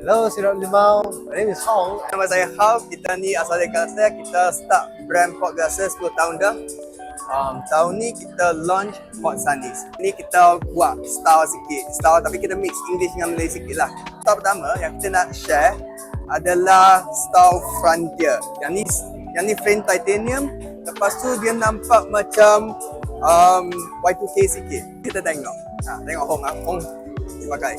Hello, Sirap Limau. My name is Hong. Nama saya Hal, kita ni asal dari Kelantan, kita start brand glasses 10 tahun dah. Um, tahun ni kita launch pot sunnies. Ni kita buat style sikit, style tapi kita mix English dengan Malay sikit lah. Style pertama yang kita nak share adalah style frontier. Yang ni yang ni frame titanium, lepas tu dia nampak macam um, Y2K sikit. Kita tengok. Ha, tengok Hong ah, Hong dia pakai.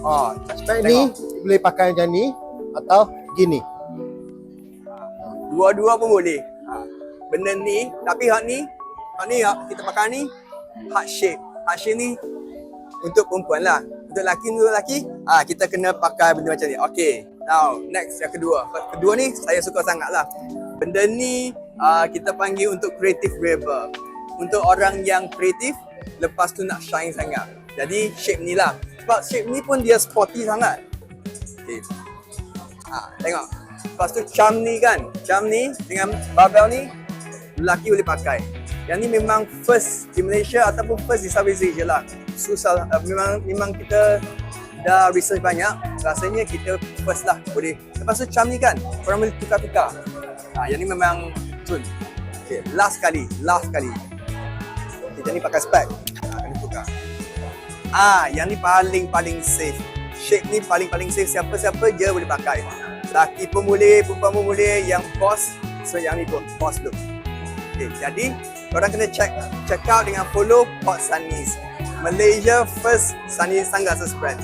Ah, spek ni boleh pakai macam ni atau gini. Dua-dua pun boleh. Ha. Benda ni, tapi hak ni, hak ni hak kita pakai ni, heart shape. Heart shape ni untuk perempuan lah. Untuk lelaki, untuk lelaki, ah kita kena pakai benda macam ni. Okay, now next yang kedua. Kedua ni saya suka sangat lah. Benda ni ah, kita panggil untuk creative rebel. Untuk orang yang kreatif, lepas tu nak shine sangat. Jadi shape ni lah. Sebab shape ni pun dia sporty sangat. Okay. Ha, tengok. Lepas tu charm ni kan. Charm ni dengan barbell ni lelaki boleh pakai. Yang ni memang first di Malaysia ataupun first di Southeast Asia lah. Susah uh, memang memang kita dah research banyak. Rasanya kita first lah boleh. Lepas tu charm ni kan orang boleh tukar-tukar. Ha, yang ni memang betul. Okay, last kali, last kali. Kita ni pakai spek. Ha, kena tukar. Ah, yang ni paling-paling safe. Shape ni paling-paling safe. Siapa-siapa je boleh pakai. Laki pun boleh, perempuan pun boleh. Yang boss, so yang ni pun boss look. Okay, jadi korang kena check check out dengan follow Hot Sunnies. Malaysia first Sunny Sunglasses brand.